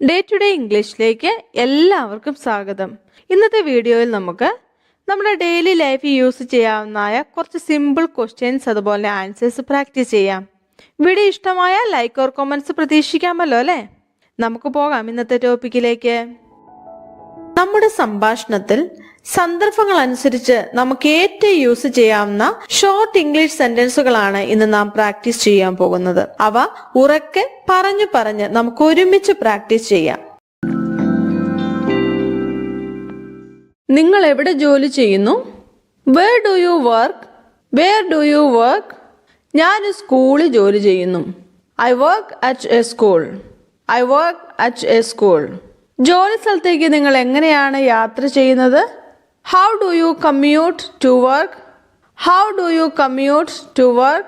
Day to day ഇംഗ്ലീഷിലേക്ക് എല്ലാവർക്കും സ്വാഗതം. ഇന്നത്തെ വീഡിയോയിൽ നമുക്ക് നമ്മുടെ ഡെയിലി ലൈഫിൽ യൂസ് ചെയ്യാവുന്നതായ കുറച്ച് സിമ്പിൾ ക്വസ്റ്റ്യൻസ് അതുപോലെ ആൻസേഴ്സ് പ്രാക്ടീസ് ചെയ്യാം. വീഡിയോ ഇഷ്ടമായ ലൈക്ക് ഓർ കമൻസ് പ്രതീക്ഷിക്കാമല്ലോ അല്ലേ? നമുക്ക് പോകാം ഇന്നത്തെ ടോപ്പിക്കിലേക്ക് നമ്മുടെ സംഭാഷണത്തിൽ സന്ദർഭങ്ങൾ അനുസരിച്ച് നമുക്ക് ഏറ്റവും യൂസ് ചെയ്യാവുന്ന ഷോർട്ട് ഇംഗ്ലീഷ് സെന്റൻസുകളാണ് ഇന്ന് നാം പ്രാക്ടീസ് ചെയ്യാൻ പോകുന്നത്. അവ ഉറക്കെ പറഞ്ഞു പറഞ്ഞ് നമുക്ക് ഒരുമിച്ച് പ്രാക്ടീസ് ചെയ്യാം. നിങ്ങൾ എവിടെ ജോലി ചെയ്യുന്നു? Where do you work where do you work ഞാൻ സ്കൂളിൽ ജോലി ചെയ്യുന്നു. I work at a school I work at a school ജോലി സ്ഥലത്തേക്ക് നിങ്ങൾ എങ്ങനെയാണ് യാത്ര ചെയ്യുന്നത്? How do you commute to work? How do you commute to work?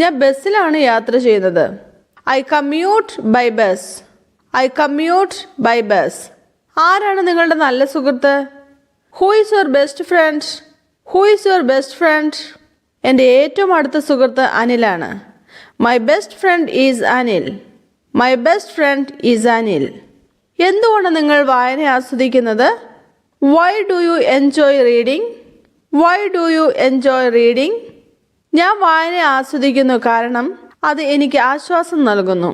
ഞാൻ ബസ്സിലാണ് യാത്ര ചെയ്യുന്നത്. I commute by bus I commute by bus ആരാണ് നിങ്ങളുടെ നല്ല സുഹൃത്ത്? Who is your best friend who is your best friend എന്റെ ഏറ്റവും അടുത്ത സുഹൃത്ത് അനിലാണ്. My best friend is Anil my best friend is Anil എന്തുകൊണ്ട് നിങ്ങൾ വായന ആസ്വദിക്കുന്നത്? Why do you enjoy reading why do you enjoy reading ഞാൻ വായന ആസ്വദിക്കുന്നു കാരണം അത് എനിക്ക് ആശ്വാസം നൽകുന്നു.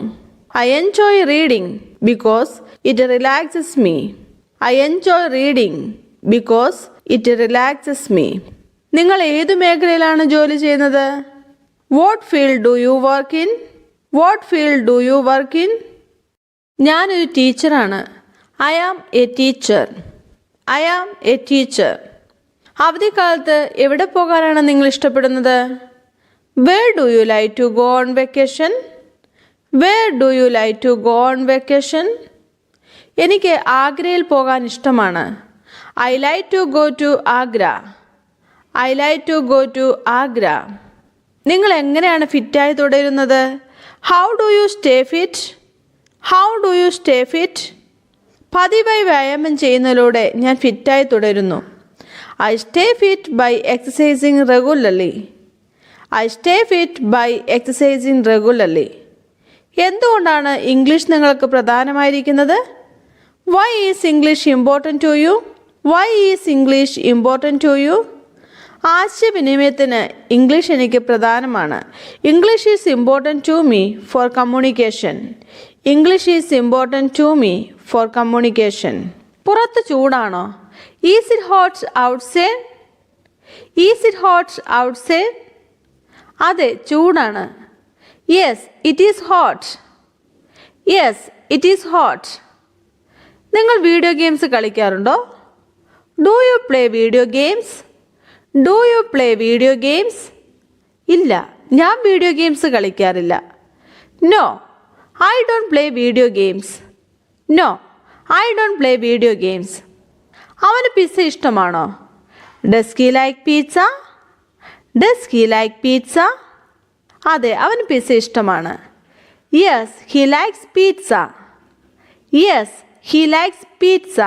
I enjoy reading because it relaxes me I enjoy reading because it relaxes me നിങ്ങൾ ഏത് മേഖലയിലാണ് ജോലി ചെയ്യുന്നത്? What field do you work in what field do you work in ഞാനൊരു ടീച്ചറാണ്. I am a teacher I am a teacher അവധിക്കാലത്ത് എവിടെ പോകാനാണ് നിങ്ങൾ ഇഷ്ടപ്പെടുന്നത്? Where do you like to go on vacation where do you like to go on vacation എനിക്ക് ആഗ്രയിൽ പോകാൻ ഇഷ്ടമാണ്. I like to go to Agra I like to go to Agra നിങ്ങൾ എങ്ങനെയാണ് ഫിറ്റായി തുടരുന്നത്? How do you stay fit how do you stay fit പതിവായി വ്യായാമം ചെയ്യുന്നതിലൂടെ ഞാൻ ഫിറ്റായി തുടരുന്നു. I stay fit by exercising regularly. I stay fit by exercising regularly. എന്തുകൊണ്ടാണ് ഇംഗ്ലീഷ് നിങ്ങൾക്ക് പ്രധാനമായിരിക്കുന്നത്? Why is English important to you why is English important to you ആശയവിനിമയത്തിന് ഇംഗ്ലീഷ് എനിക്ക് പ്രധാനമാണ്. English is important to me for communication English is important to me for communication പുറത്ത് ചൂടാണോ? Is it hot side is it hot side അതെ ചൂടാണ്. Yes it is hot yes it is hot നിങ്ങൾ video games കളിക്കാറുണ്ടോ? Do you play video games do you play video games ഇല്ല ഞാൻ video games കളിക്കാറില്ല. No I don't play video games no I don't play video games അവന് pizza ഇഷ്ടമാണോ? Does he like pizza does he like pizza അതെ അവന് pizza ഇഷ്ടമാണ്. Yes he likes pizza yes he likes pizza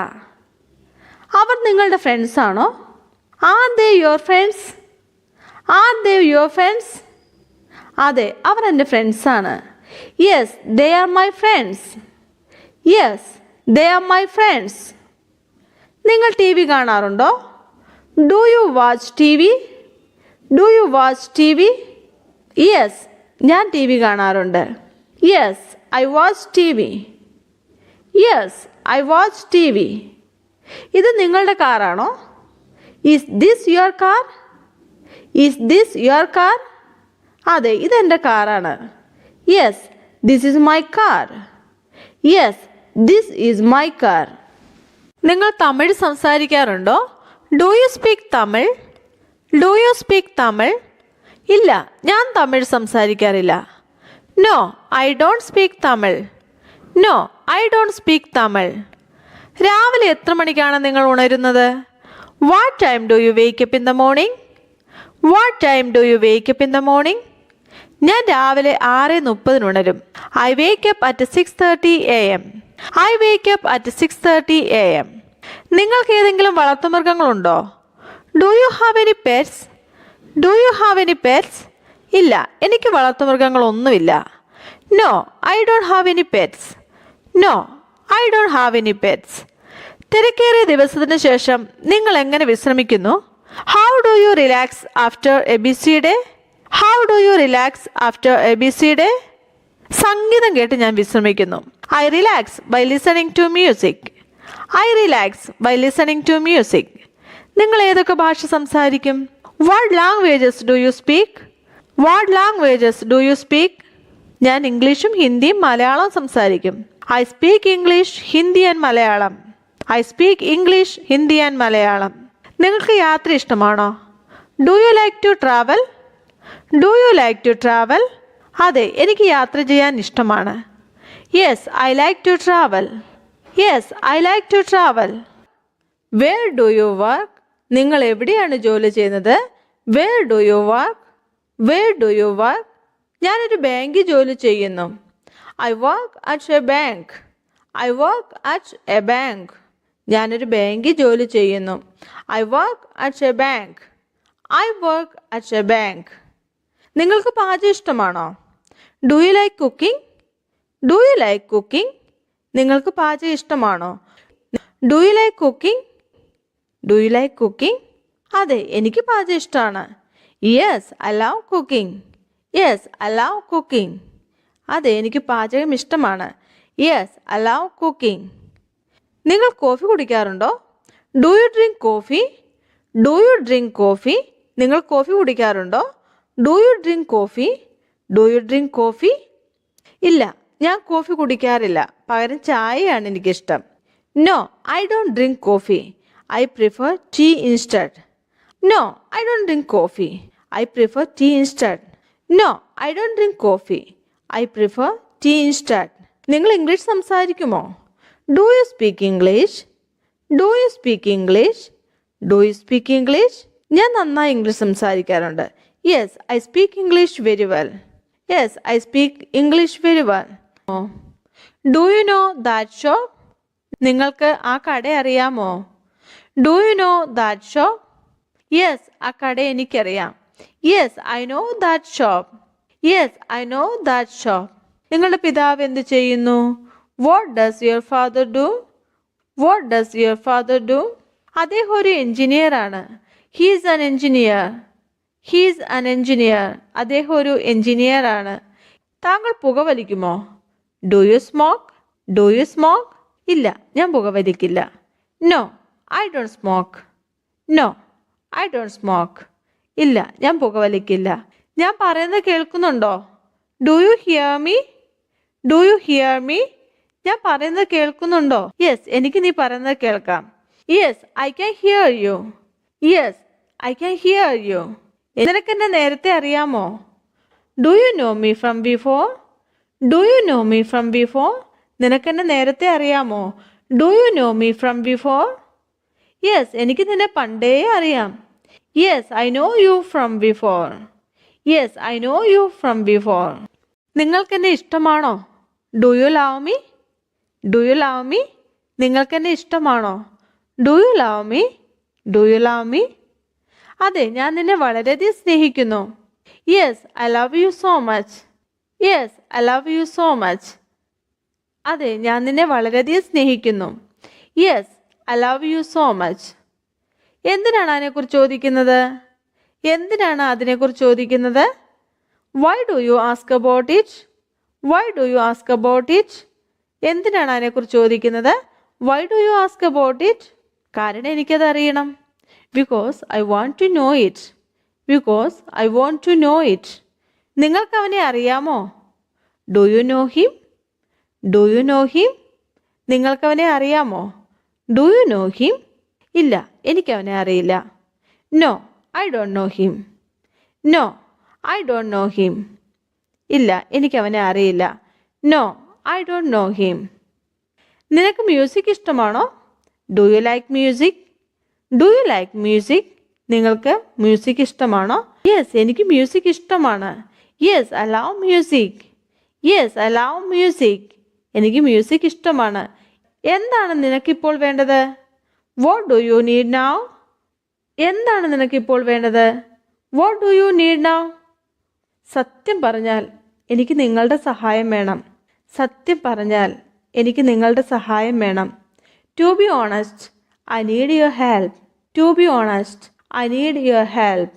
അവർ നിങ്ങളുടെ friends ആണോ? Are they your friends are they your friends അതെ അവർ എന്റെ ഫ്രണ്ട്സാണ് yes they are my friends. Yes, they are my friends. നിങ്ങൾ T V കാണാറുണ്ടോ? Do you watch T V? Do you watch T V? Yes ഞാൻ T V കാണാറുണ്ട്. Yes I watch T V. Yes I watch T V. ഇത് നിങ്ങളുടെ കാറാണോ? Is this your car is this your car അതെ ഇതെന്റെ കാറാണ്. Yes this is my car yes this is my car നിങ്ങൾ Tamil സംസാരിക്കാറുണ്ടോ? Do you speak Tamil do you speak Tamil ഇല്ല ഞാൻ Tamil സംസാരിക്കാറില്ല. No I don't speak Tamil no I don't speak Tamil രാവിലെ എത്ര മണിക്കാണ് നിങ്ങൾ ഉണരുന്നത്? What time do you wake up in the morning what time do you wake up in the morning ഞാൻ രാവിലെ ആറ് മുപ്പതിന് ഉണരും. I wake up at six thirty A M I wake up at six thirty A M നിങ്ങൾക്ക് ഏതെങ്കിലും വളർത്തുമൃഗങ്ങളുണ്ടോ? Do you have any pets do you have any pets ഇല്ല എനിക്ക് വളർത്തുമൃഗങ്ങളൊന്നുമില്ല. No I don't have any pets no I don't have any pets തിരക്കേറിയ ദിവസത്തിന് ശേഷം നിങ്ങൾ എങ്ങനെ വിശ്രമിക്കുന്നു? How do you relax after a busy day how do you relax after a busy day സംഗീതം കേട്ട് ഞാൻ വിശ്രമിക്കുന്നു. I relax by listening to music I relax by listening to music നിങ്ങൾ ഏതൊക്കെ ഭാഷ സംസാരിക്കും? What languages do you speak what languages do you speak ഞാൻ ഇംഗ്ലീഷും ഹിന്ദിയും മലയാളവും സംസാരിക്കും. I speak English Hindi and Malayalam I speak English Hindi and Malayalam നിങ്ങൾക്ക് യാത്ര ഇഷ്ടമാണോ? Do you like to travel do you like to travel അതെ എനിക്ക് യാത്ര ചെയ്യാൻ ഇഷ്ടമാണ്. Yes I like to travel yes I like to travel where do you work നിങ്ങൾ എവിടെയാണ് ജോലി ചെയ്യുന്നത്? Where do you work where do you work ഞാനൊരു ബാങ്കിൽ ജോലി ചെയ്യുന്നു. I work at a bank I work at a bank ഞാനൊരു ബാങ്കിൽ ജോലി ചെയ്യുന്നു. I work at a bank I work at a bank നിങ്ങൾക്ക് പാചകം ഇഷ്ടമാണോ? Do you like cooking do you like cooking നിങ്ങൾക്ക് പാചകം ഇഷ്ടമാണോ? Do you like cooking do you like cooking അതെ എനിക്ക് പാചകം ഇഷ്ടമാണ്. Yes I love cooking yes I love cooking അതെ എനിക്ക് പാചകം ഇഷ്ടമാണ്. യെസ് ഐ ലവ് കുക്കിംഗ് നിങ്ങൾ coffee കുടിക്കാറുണ്ടോ? Do you drink coffee do you drink coffee നിങ്ങൾ coffee കുടിക്കാറുണ്ടോ? Do you drink coffee do you drink coffee ഇല്ല ഞാൻ കോഫി കുടിക്കാറില്ല. പകരം ചായയാണ് എനിക്കിഷ്ടം. No I don't drink coffee I prefer tea instead no I don't drink coffee I prefer tea instead no I don't drink coffee I prefer tea instead നിങ്ങൾ English സംസാരിക്കുമോ? Do you speak English do you speak English do you speak English ഞാൻ നന്നായി English സംസാരിക്കാറുണ്ട്. Yes I speak English very well yes I speak English very well do you know that shop നിങ്ങൾക്ക് ആ കട അറിയാമോ? Do you know that shop yes ആ കട എനിക്കറിയാം. Yes I know that shop yes I know that shop നിങ്ങളുടെ പിതാവ് എന്ത് ചെയ്യുന്നു? What does your father do what does your father do അദ്ദേഹം ഒരു എഞ്ചിനീയർ ആണ് he is an engineer he's an engineer അദ്ദേഹം ഒരു എഞ്ചിനീയർ ആണ്. താങ്കൾ പുകവലിക്കുമോ? Do you smoke do you smoke ഇല്ല ഞാൻ പുകവലിക്കില്ല. No I don't smoke no I don't smoke ഇല്ല ഞാൻ പുകവലിക്കില്ല. ഞാൻ പറയുന്നത് കേൾക്കുന്നുണ്ടോ? Do you hear me do you hear me ഞാൻ പറയുന്നത് കേൾക്കുന്നുണ്ടോ? യെസ് എനിക്ക് നീ പറയുന്നത് കേൾക്കാം. Yes I can hear you yes I can hear you നിനക്ക് എന്നെ നേരത്തെ അറിയാമോ? Do you know me from before do you know me from before നിനക്ക് എന്നെ നേരത്തെ അറിയാമോ? Do you know me from before yes എനിക്ക് നിന്നെ പണ്ടേ അറിയാം. Yes I know you from before yes I know you from before നിങ്ങൾക്ക് എന്നെ ഇഷ്ടമാണോ? Do you love me do you love me നിങ്ങൾക്ക് എന്നെ ഇഷ്ടമാണോ? Do you love me do you love me അതെ ഞാൻ നിന്നെ വളരെയധികം സ്നേഹിക്കുന്നു. Yes I love you so much yes I love you so much അതെ ഞാൻ നിന്നെ വളരെയധികം സ്നേഹിക്കുന്നു. Yes I love you so much എന്തിനാണ് അതിനെക്കുറിച്ച് ചോദിക്കുന്നത്? എന്തിനാണ് അതിനെക്കുറിച്ച് ചോദിക്കുന്നത്? Why do you ask about it why do you ask about it എന്തിനാണ് അതിനെക്കുറിച്ച് ചോദിക്കുന്നത്? Why do you ask about it കാരണം എനിക്കത് അറിയണം because I want to know it because I want to know it നിങ്ങൾക്ക് അവനെ അറിയാമോ? Do you know him do you know him നിങ്ങൾക്ക് അവനെ അറിയാമോ? ഡു യു നോ ഹിം ഇല്ല എനിക്കവനെ അറിയില്ല. No I don't know him no I don't know him ഇല്ല എനിക്കവനെ അറിയില്ല. No I don't know him നിനക്ക് മ്യൂസിക് ഇഷ്ടമാണോ? Do you like music do you like music നിങ്ങൾക്ക് മ്യൂസിക് ഇഷ്ടമാണോ? യെസ് എനിക്ക് മ്യൂസിക് ഇഷ്ടമാണ്. Yes I love music yes I love music എനിക്ക് മ്യൂസിക് ഇഷ്ടമാണ്. എന്താണ് നിനക്കിപ്പോൾ വേണ്ടത്? What do you need now എന്താണ് നിനക്കിപ്പോൾ വേണ്ടത്? What do you need now സത്യം പറഞ്ഞാൽ എനിക്ക് നിങ്ങളുടെ സഹായം വേണം. സത്യം പറഞ്ഞാൽ എനിക്ക് നിങ്ങളുടെ സഹായം വേണം. To be honest I need your help to be honest I need your help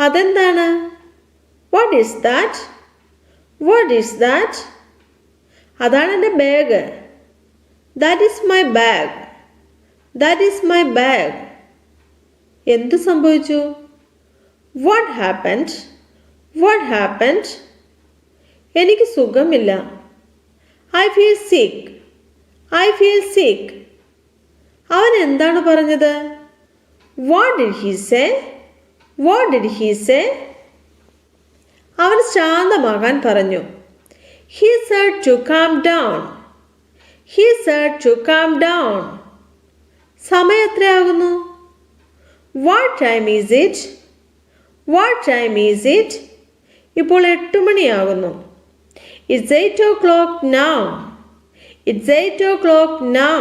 അതെന്താണ്? What is that what is that അതാണ് എന്റെ bag that is my bag that is my bag എന്ത് സംഭവിച്ചു? വാട്ട് ഹാപ്പൻഡ് വാട്ട് ഹാപ്പൻഡ് എനിക്ക് സുഖമില്ല. I feel sick I feel sick അവൻ എന്താണ് പറഞ്ഞത്? What did he say what did he say അവൻ ശാന്തമാകാൻ പറഞ്ഞു. He said to calm down he said to calm down സമയം എത്രയാകുന്നു? What time is it what time is it ഇപ്പോൾ എട്ട് മണിയാകുന്നു. It's eight o'clock now. It's it's o'clock now.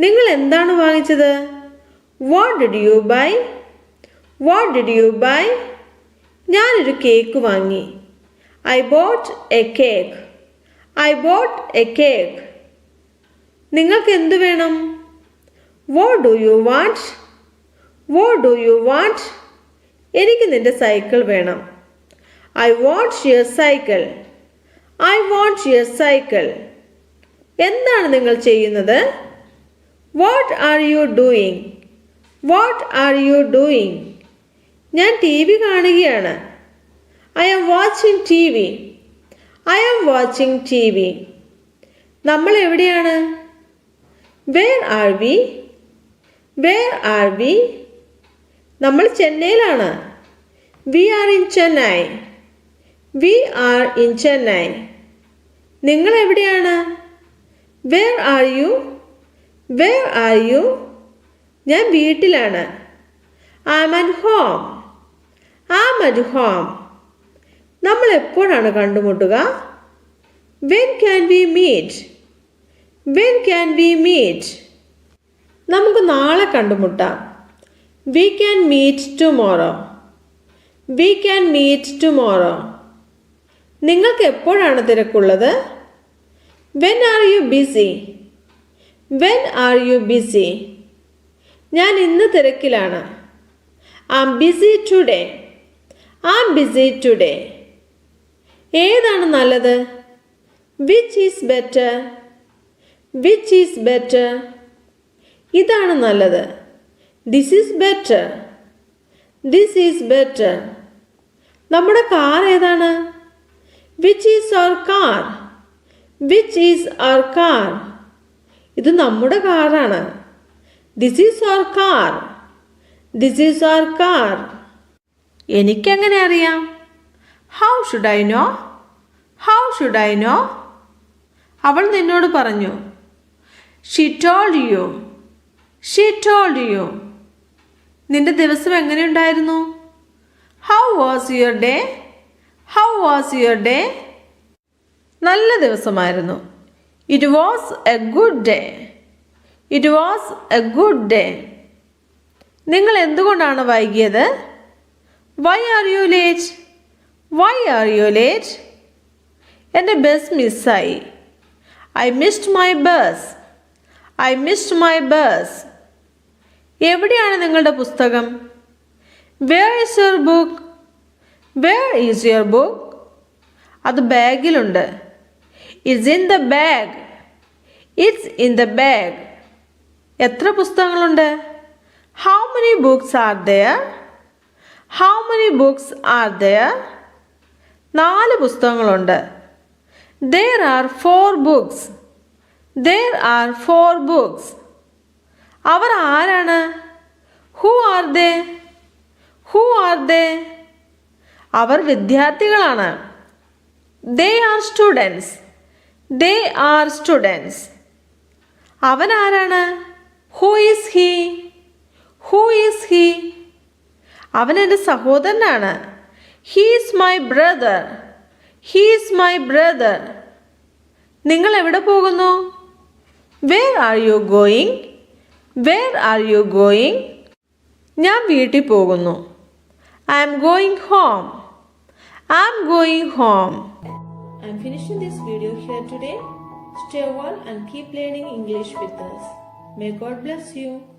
നിങ്ങൾ എന്താണ് വാങ്ങിച്ചത്? What did you buy what did you buy ഞാനൊരു cake വാങ്ങി. I bought a cake I bought a cake നിങ്ങൾക്ക് എന്തു വേണം? What do you want what do you want എനിക്ക് നിന്റെ സൈക്കിൾ വേണം. I want your cycle I want your cycle എന്താണ് നിങ്ങൾ ചെയ്യുന്നത്? What are you doing what are you doing ഞാൻ ടി വി കാണുകയാണ്. I am watching T V I am watching T V നമ്മൾ എവിടെയാണ്? Where are we where are we നമ്മൾ ചെന്നൈയിലാണ്. We are in Chennai we are in Chennai നിങ്ങൾ എവിടെയാണ് where are you where are you ഞാൻ വീട്ടിലാണ്. Am at home am at home നമ്മൾ എപ്പോഴാണ് കണ്ടുമുട്ടുക? When can we meet when can we meet നമുക്ക് നാളെ കണ്ടുമുട്ടാം. We can meet tomorrow we can meet tomorrow നിങ്ങൾക്ക് എപ്പോഴാണ് തിരക്കുള്ളത്? When are you busy when are you busy ഞാൻ ഇന്ന് തിരക്കിലാണ്. Am busy today am busy today ഏതാണ് നല്ലത്? Which is better which is better ഇതാണ് നല്ലത്. This is better this is better നമ്മുടെ കാർ ഏതാണ്? Which is our car which is our car ഇത് നമ്മുടെ കാറാണ്. This is our car this is our car എനിക്കെങ്ങനെ അറിയാം? How should I know how should I know അവൾ നിന്നോട് പറഞ്ഞു she told you she told you നിന്റെ ദിവസം എങ്ങനെയുണ്ടായിരുന്നു how was your day how was your day നല്ല ദിവസമായിരുന്നു. It was a good day it was a good day നിങ്ങൾ എന്തുകൊണ്ടാണ് വൈകിയത്? Why are you late why are you late എന്റെ bus മിസ്സായി I missed my bus I missed my bus എവിടെയാണ് നിങ്ങളുടെ പുസ്തകം? Where is your book where is your book അത് ബാഗിലുണ്ട്. It's in the bag it's in the bag എത്ര പുസ്തകങ്ങളുണ്ട്? How many books are there how many books are there നാല് പുസ്തകങ്ങളുണ്ട്. There are four books there are four books അവർ ആരാണ്? Who are they who are they അവർ വിദ്യാർത്ഥികളാണ്. They are students they are students അവൻ ആരാണ്? Who is he who is he അവൻ എന്റെ സഹോദരനാണ്. He's my brother he's my brother നിങ്ങൾ എവിടെ പോകുന്നു? Where are you going where are you going ഞാൻ വീട്ടിൽ പോകുന്നു. I am going home I'm going home. I'm finishing this video here today. Stay well and keep learning English with us. May God bless you.